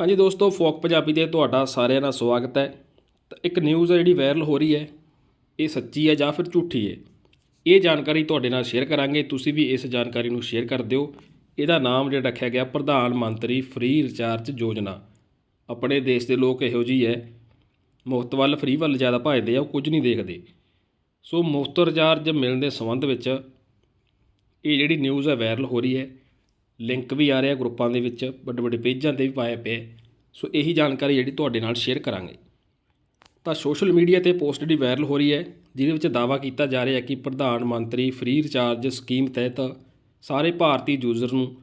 ਹਾਂਜੀ ਦੋਸਤੋ, ਫੋਕ ਪੰਜਾਬੀ ਤੇ ਤੁਹਾਡਾ ਸਾਰਿਆਂ ਦਾ ਸਵਾਗਤ ਹੈ। ਤਾਂ ਇੱਕ ਨਿਊਜ਼ ਹੈ ਜਿਹੜੀ ਵਾਇਰਲ ਹੋ ਰਹੀ ਹੈ, ਇਹ ਸੱਚੀ ਹੈ ਜਾਂ ਫਿਰ ਝੂਠੀ ਹੈ? ਇਹ ਜਾਣਕਾਰੀ ਤੁਹਾਡੇ ਨਾਲ ਸ਼ੇਅਰ ਕਰਾਂਗੇ। ਤੁਸੀਂ ਵੀ ਇਸ ਜਾਣਕਾਰੀ ਨੂੰ ਸ਼ੇਅਰ ਕਰ ਦਿਓ। ਇਹਦਾ ਨਾਮ ਜਿਹੜਾ ਰੱਖਿਆ ਗਿਆ, ਪ੍ਰਧਾਨ ਮੰਤਰੀ ਫ੍ਰੀ ਰਿਚਾਰਜ ਯੋਜਨਾ। ਆਪਣੇ ਦੇਸ਼ ਦੇ ਲੋਕ ਇਹੋ ਜਿਹੀ ਹੈ। ਮੁਫਤ ਵੱਲ ਫ੍ਰੀ ਵੱਲ ਜ਼ਿਆਦਾ ਭੱਜਦੇ ਆ, ਉਹ ਕੁਝ ਨਹੀਂ ਦੇਖਦੇ। ਸੋ ਮੁਫਤ ਰਿਚਾਰਜ ਮਿਲਣ ਦੇ ਸੰਬੰਧ ਵਿੱਚ ਇਹ ਜਿਹੜੀ ਨਿਊਜ਼ ਹੈ ਵਾਇਰਲ ਹੋ ਰਹੀ ਹੈ ਲਿੰਕ ਵੀ ਆ ਰਿਹਾ ਗਰੁੱਪਾਂ ਦੇ ਵਿੱਚ ਵੱਡੇ ਵੱਡੇ ਪੇਜਾਂ ਤੇ ਵੀ ਪਾਇਆ ਪਿਆ ਸੋ ਇਹੀ ਜਾਣਕਾਰੀ ਜਿਹੜੀ ਤੁਹਾਡੇ ਨਾਲ ਸ਼ੇਅਰ ਕਰਾਂਗੇ। ਤਾਂ ਸੋਸ਼ਲ ਮੀਡੀਆ ਤੇ ਪੋਸਟ ਜਿਹੜੀ ਵਾਇਰਲ ਹੋ ਰਹੀ ਹੈ ਜਿਹਦੇ ਵਿੱਚ ਦਾਅਵਾ ਕੀਤਾ ਜਾ ਰਿਹਾ ਹੈ ਕਿ ਪ੍ਰਧਾਨ ਮੰਤਰੀ ਫ੍ਰੀ ਰਿਚਾਰਜ ਸਕੀਮ ਤਹਿਤ ਸਾਰੇ ਭਾਰਤੀ ਯੂਜ਼ਰ ਨੂੰ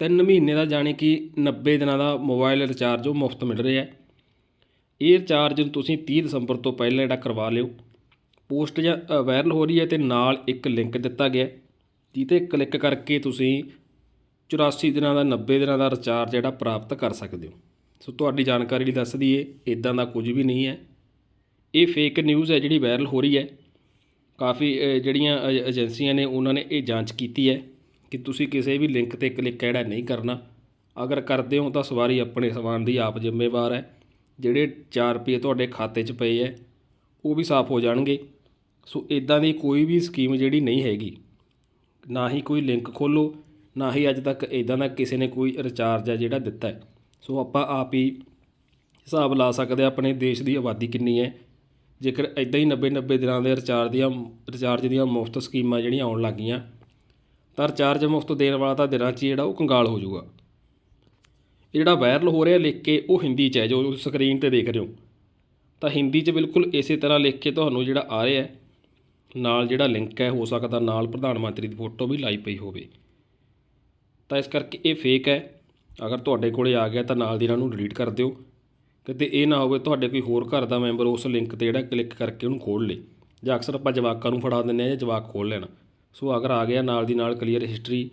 3 ਮਹੀਨੇ ਦਾ ਜਾਣੀ ਕਿ 90 ਦਿਨਾਂ ਦਾ ਮੋਬਾਈਲ ਰਿਚਾਰਜ ਉਹ ਮੁਫਤ ਮਿਲ ਰਿਹਾ ਹੈ। ਇਹ ਰਿਚਾਰਜ ਨੂੰ ਤੁਸੀਂ 30 ਦਸੰਬਰ ਤੋਂ ਪਹਿਲਾਂ ਜਿਹੜਾ ਕਰਵਾ ਲਿਓ। ਪੋਸਟ ਜਾਂ ਵਾਇਰਲ ਹੋ ਰਹੀ ਹੈ ਤੇ ਨਾਲ ਇੱਕ ਲਿੰਕ ਦਿੱਤਾ ਗਿਆ ਹੈ, ਕਲਿੱਕ ਕਰਕੇ ਤੁਸੀਂ 84 ਦਿਨਾਂ ਦਾ 90 ਦਿਨਾਂ ਦਾ ਰਿਚਾਰਜ ਜਿਹੜਾ ਪ੍ਰਾਪਤ ਕਰ ਸਕਦੇ ਹੋ। ਸੋ ਤੁਹਾਡੀ ਜਾਣਕਾਰੀ ਲਈ ਦੱਸ ਦਈਏ ਇਦਾਂ ਦਾ ਕੁਝ ਵੀ ਨਹੀਂ ਹੈ। ਇਹ ਫੇਕ ਨਿਊਜ਼ ਹੈ ਜਿਹੜੀ ਵਾਇਰਲ ਹੋ ਰਹੀ ਹੈ। ਕਾਫੀ ਜਿਹੜੀਆਂ ਏਜੰਸੀਆਂ ਨੇ, ਉਹਨਾਂ ਨੇ ਇਹ ਜਾਂਚ ਕੀਤੀ ਹੈ ਕਿ ਤੁਸੀਂ ਕਿਸੇ ਵੀ ਲਿੰਕ ਤੇ ਕਲਿੱਕ ਜਿਹੜਾ ਨਹੀਂ ਕਰਨਾ। ਅਗਰ ਕਰਦੇ ਹੋ ਤਾਂ ਸਵਾਰੀ ਆਪਣੇ ਸਮਾਨ ਦੀ ਆਪ ਜ਼ਿੰਮੇਵਾਰ ਹੈ। ਜਿਹੜੇ 4 ਰੁਪਏ ਤੁਹਾਡੇ ਖਾਤੇ 'ਚ ਪਏ ਹੈ, ਉਹ ਵੀ ਸਾਫ਼ ਹੋ ਜਾਣਗੇ। ਸੋ ਇਦਾਂ ਦੀ ਕੋਈ ਵੀ ਸਕੀਮ ਜਿਹੜੀ ਨਹੀਂ ਹੈਗੀ। ਨਾ ਹੀ ਕੋਈ ਲਿੰਕ ਖੋਲੋ ਨਾ ਹੀ ਅੱਜ ਤੱਕ ਇਦਾਂ ਦਾ ਕਿਸੇ ਨੇ ਕੋਈ ਰਿਚਾਰਜ ਹੈ ਜਿਹੜਾ ਦਿੱਤਾ ਹੈ। ਸੋ ਆਪਾਂ ਆਪ ਹੀ ਹਿਸਾਬ ਲਾ ਸਕਦੇ ਹਾਂ ਆਪਣੇ ਦੇਸ਼ ਦੀ ਆਬਾਦੀ ਕਿੰਨੀ ਹੈ। ਜੇਕਰ ਇਦਾਂ ਹੀ 90 90 ਦਿਨਾਂ ਦੇ ਰਿਚਾਰਜ ਦੀਆਂ ਰਿਚਾਰਜ ਦੀਆਂ ਮੁਫਤ ਸਕੀਮਾਂ ਜਿਹੜੀਆਂ ਆਉਣ ਲੱਗੀਆਂ, ਤਾਂ ਰਿਚਾਰਜ ਮੁਫਤ ਦੇਣ ਵਾਲਾ ਤਾਂ ਦਿਨਾਂ 'ਚ ਹੀ ਜਿਹੜਾ ਉਹ ਕੰਗਾਲ ਹੋ ਜਾਊਗਾ। ਇਹ ਜਿਹੜਾ ਵਾਇਰਲ ਹੋ ਰਿਹਾ ਲਿਖ ਕੇ ਉਹ ਹਿੰਦੀ 'ਚ ਹੈ, ਜੋ ਸਕਰੀਨ ਤੇ ਦੇਖ ਰਹੇ ਹੋ। ਤਾਂ ਹਿੰਦੀ 'ਚ ਬਿਲਕੁਲ ਇਸੇ ਤਰ੍ਹਾਂ ਲਿਖ ਕੇ ਤੁਹਾਨੂੰ ਜਿਹੜਾ ਆ ਰਿਹਾ ਨਾਲ ਜਿਹੜਾ ਲਿੰਕ ਹੈ, ਹੋ ਸਕਦਾ ਨਾਲ ਪ੍ਰਧਾਨ ਮੰਤਰੀ ਦੀ ਫੋਟੋ ਵੀ ਲਾਈ ਪਈ ਹੋਵੇ। ਤਾਂ ਇਸ ਕਰਕੇ ਇਹ ਫੇਕ ਹੈ। ਅਗਰ ਤੁਹਾਡੇ ਕੋਲ ਆ ਗਿਆ ਤਾਂ ਨਾਲ ਦੀ ਨਾਲ ਉਹਨੂੰ ਡਿਲੀਟ ਕਰ ਦਿਓ। ਕਿਤੇ ਇਹ ਨਾ ਹੋਵੇ ਤੁਹਾਡੇ ਕੋਈ ਹੋਰ ਘਰ ਦਾ ਮੈਂਬਰ ਉਸ ਲਿੰਕ ਤੇ ਜਿਹੜਾ ਕਲਿੱਕ ਕਰਕੇ ਉਹਨੂੰ ਖੋਲ ਲੇ। ਜਾਂ ਅਕਸਰ ਆਪਾਂ ਜਵਾਕਾਂ ਨੂੰ ਫੜਾ ਦਿੰਦੇ ਆ ਜਾਂ ਜਵਾਕ ਖੋਲ ਲੈਣ। ਸੋ ਅਗਰ ਆ ਗਿਆ ਨਾਲ ਦੀ ਨਾਲ ਕਲੀਅਰ ਹਿਸਟਰੀ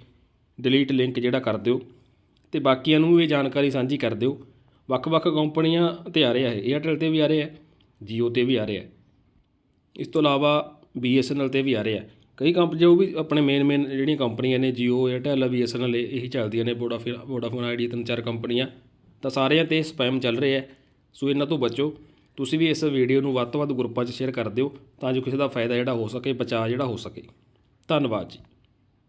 ਡਿਲੀਟ ਲਿੰਕ ਜਿਹੜਾ ਕਰ ਦਿਓ। ਤੇ ਬਾਕੀਆਂ ਨੂੰ ਇਹ ਜਾਣਕਾਰੀ ਸਾਂਝੀ ਕਰ ਦਿਓ। ਵੱਖ-ਵੱਖ ਕੰਪਨੀਆਂ ਤੇ ਆ ਰਿਹਾ ਹੈ। ਏਅਰਟੈਲ ਤੇ ਵੀ ਆ ਰਿਹਾ ਹੈ। ਜੀਓ ਤੇ ਵੀ ਆ ਰਿਹਾ ਹੈ। ਇਸ ਤੋਂ ਇਲਾਵਾ BSNL ਤੇ ਵੀ ਆ ਰਿਹਾ ਕਈ ਕੰਪ ਜੋ ਵੀ ਆਪਣੇ ਮੇਨ ਮੇਨ ਜਿਹੜੀਆਂ ਕੰਪਨੀਆਂ ਨੇ, Jio, Airtel BSNL ਇਹ ਇਹੀ ਚੱਲਦੀਆਂ ਨੇ ਵੋਡਾਫੋਨ ਵੋਡਾਫੋਨ ਆਈਡੀ ਤਿੰਨ ਚਾਰ ਕੰਪਨੀਆਂ। ਤਾਂ ਸਾਰਿਆਂ ਤੇ ਸਪੈਮ ਚੱਲ ਰਿਹਾ ਹੈ। ਸੋ ਇਹਨਾਂ ਤੋਂ ਬਚੋ। ਤੁਸੀਂ ਵੀ ਇਸ ਵੀਡੀਓ ਨੂੰ ਵੱਧ ਤੋਂ ਵੱਧ ਗਰੁੱਪਾਂ 'ਚ ਸ਼ੇਅਰ ਕਰ ਦਿਓ ਤਾਂ ਜੋ ਕਿਸੇ ਦਾ ਫਾਇਦਾ ਜਿਹੜਾ ਹੋ ਸਕੇ, ਬਚਾਅ ਜਿਹੜਾ ਹੋ ਸਕੇ। ਧੰਨਵਾਦ ਜੀ।